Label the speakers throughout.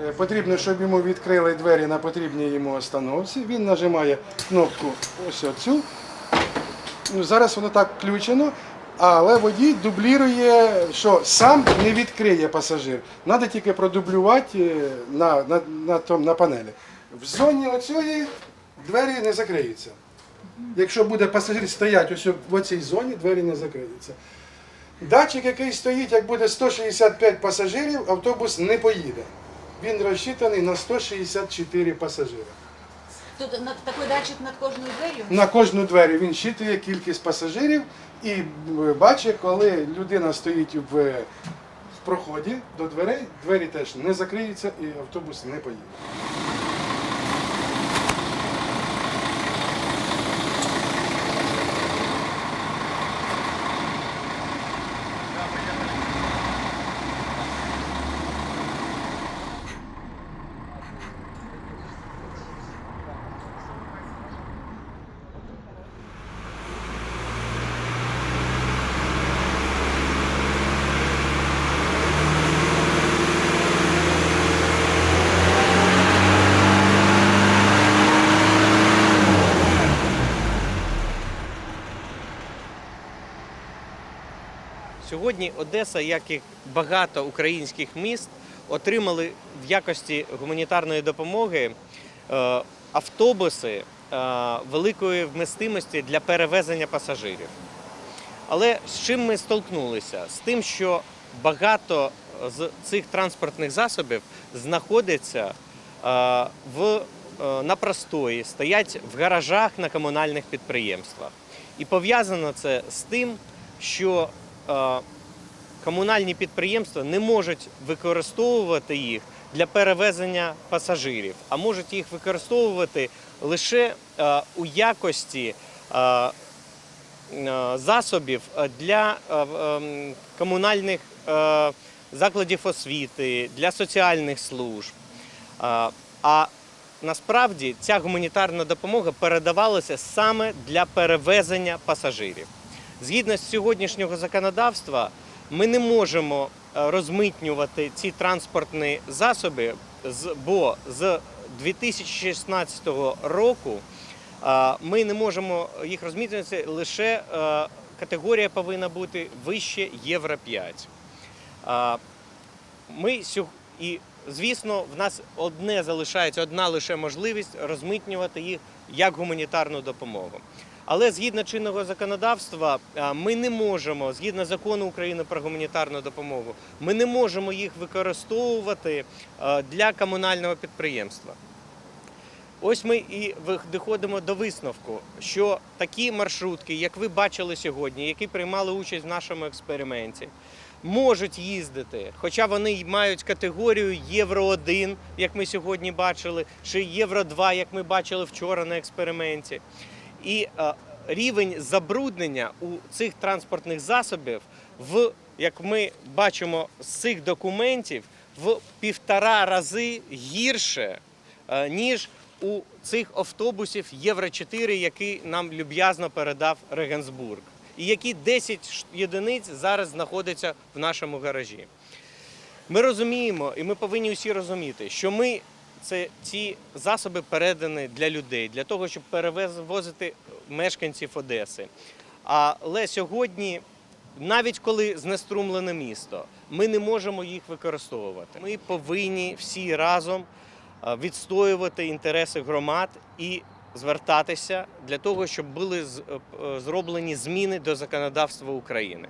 Speaker 1: Е, Потрібно, щоб йому відкрили двері на потрібній йому остановці. Він нажимає кнопку ось оцю. Ну, зараз воно так включено, але водій дублірує, що сам не відкриє пасажир. Треба тільки продублювати е, на, на, на, том- на панелі. В зоні оцієї двері не закриються. Якщо буде пасажир стояти ось в цій зоні, двері не закриються. Датчик, який стоїть, як буде 165 пасажирів, автобус не поїде. Він розчитаний на 164 пасажири.
Speaker 2: Тут на такий датчик над кожною дверю?
Speaker 1: На кожну двері він щитує кількість пасажирів і бачить, коли людина стоїть в, в проході до дверей, двері теж не закриються і автобус не поїде.
Speaker 3: Сьогодні Одеса, як і багато українських міст, отримали в якості гуманітарної допомоги е, автобуси е, великої вмістимості для перевезення пасажирів. Але з чим ми столкнулися? З тим, що багато з цих транспортних засобів знаходяться е, в, на простої, стоять в гаражах на комунальних підприємствах. І пов'язано це з тим, що комунальні підприємства не можуть використовувати їх для перевезення пасажирів, а можуть їх використовувати лише е, у якості е, е, засобів е, для е, ем, комунальних е, закладів освіти, для соціальних служб. Е, А насправді ця гуманітарна допомога передавалася саме для перевезення пасажирів. Згідно з сьогоднішнього законодавства, ми не можемо е, розмитнювати ці транспортні засоби, бо з 2016 року е, ми не можемо їх розмитнювати лише е, категорія повинна бути вище Євро 5. Ми і, звісно, в нас одне залишається одна лише можливість розмитнювати їх як гуманітарну допомогу. Але згідно чинного законодавства, ми не можемо, згідно закону України про гуманітарну допомогу, ми не можемо їх використовувати для комунального підприємства. Ось ми і доходимо до висновку, що такі маршрутки, як ви бачили сьогодні, які приймали участь в нашому експерименті, можуть їздити, хоча вони мають категорію Євро 1, як ми сьогодні бачили, чи Євро 2, як ми бачили вчора на експерименті. І е, рівень забруднення у цих транспортних засобів, в як ми бачимо з цих документів, в півтора рази гірше, е, ніж у цих автобусів Євро 4, які нам люб'язно передав Регенсбург, і які 10 єдиниць зараз знаходяться в нашому гаражі. Ми розуміємо, і ми повинні усі розуміти, що ми це ці засоби передані для людей, для того, щоб перевозити мешканців Одеси. Але сьогодні, навіть коли знеструмлене місто, ми не можемо їх використовувати. Ми повинні всі разом е, відстоювати інтереси громад і звертатися для того, щоб були е, зроблені зміни до законодавства України.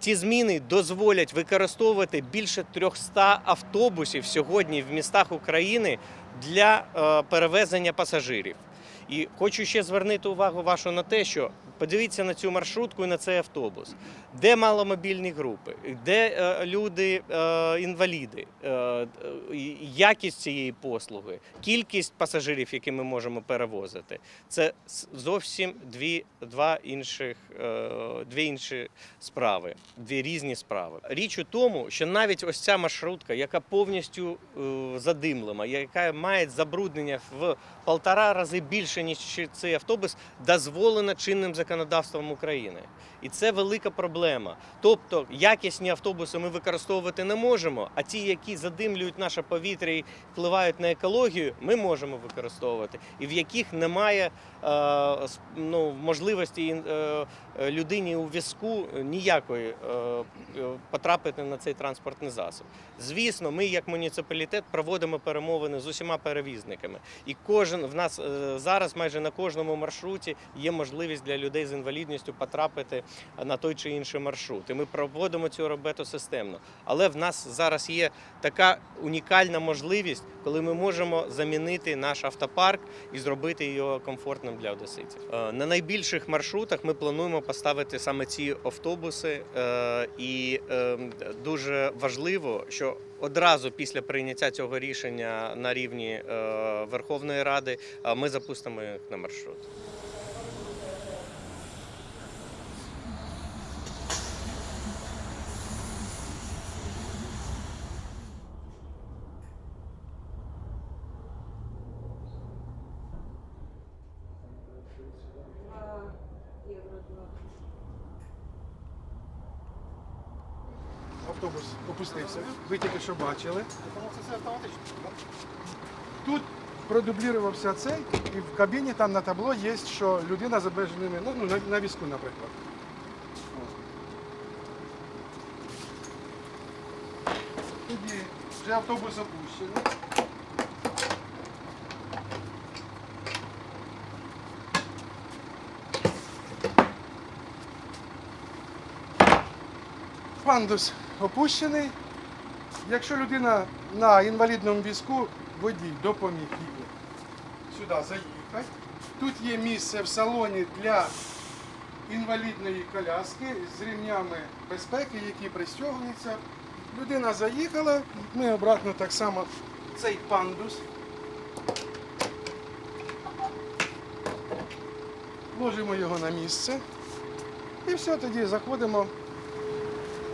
Speaker 3: Ці зміни дозволять використовувати більше 300 автобусів сьогодні в містах України для е, перевезення пасажирів. І хочу ще звернути увагу вашу на те, що подивіться на цю маршрутку і на цей автобус, де маломобільні групи, де е, люди е, інваліди, е, якість цієї послуги, кількість пасажирів, які ми можемо перевозити, це зовсім дві, два інших, е, дві інші справи, дві різні справи. Річ у тому, що навіть ось ця маршрутка, яка повністю е, задимлена, яка має забруднення в полтора рази більше, чи цей автобус дозволено чинним законодавством України. І це велика проблема. Тобто якісні автобуси ми використовувати не можемо, а ті, які задимлюють наше повітря і впливають на екологію, ми можемо використовувати, і в яких немає е, ну, можливості е, людині у візку ніякої е, потрапити на цей транспортний засіб. Звісно, ми як муніципалітет проводимо перемовини з усіма перевізниками, і кожен в нас е, зараз майже на кожному маршруті є можливість для людей з інвалідністю потрапити на той чи інший маршрут. І ми проводимо цю роботу системно. Але в нас зараз є така унікальна можливість, коли ми можемо замінити наш автопарк і зробити його комфортним для одеситів. Е, На найбільших маршрутах ми плануємо поставити саме ці автобуси, е, і е, дуже важливо, що одразу після прийняття цього рішення на рівні е, Верховної Ради ми запустимо їх на маршрут.
Speaker 1: Автобус опустився. Ви тільки що бачили. Тут продублірувався цей, і в кабіні там на табло є, що людина з обмеженими, ну, на візку, наприклад. Тоді вже автобус опущений. Пандус опущений. Якщо людина на інвалідному візку, водій допоміг їй сюди заїхати. Тут є місце в салоні для інвалідної коляски з ремнями безпеки, які пристягуються. Людина заїхала, ми обратно так само цей пандус. Ложимо його на місце. І все, тоді заходимо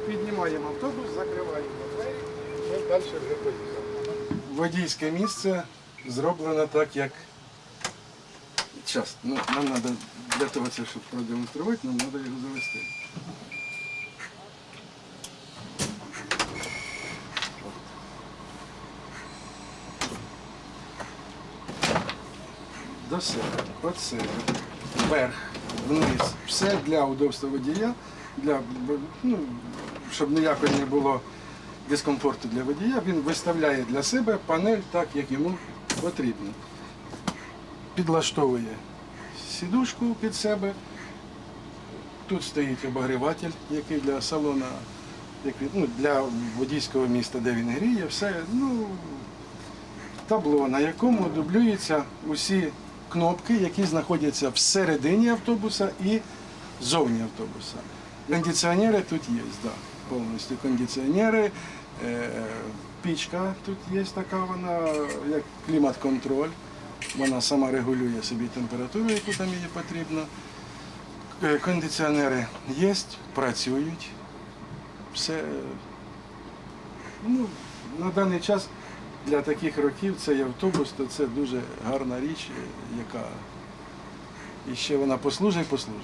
Speaker 1: Піднімаємо автобус, закриваємо двері, ми далі вже поїхали. Водійське місце зроблено так, як. Час. Ну, нам треба для того, щоб продемонструвати, нам треба його завести. До себе, від себе, вверх, вниз. Все для удобства водія, для, ну, щоб ніякого не було дискомфорту для водія, він виставляє для себе панель так, як йому потрібно. Підлаштовує сідушку під себе. Тут стоїть обогріватель, який для салона, ну, для водійського міста, де він гріє, все. Ну, табло, на якому дублюються усі кнопки, які знаходяться всередині автобуса і зовні автобуса. Кондиціонери тут є, да, повністю кондиціонери. Е, пічка тут є така, вона як клімат-контроль. Вона сама регулює собі температуру, яку там їй потрібно. Е, Кондиціонери є, працюють. Все. Ну, на даний час для таких років цей автобус, то це дуже гарна річ, яка і ще вона послужить, послужить.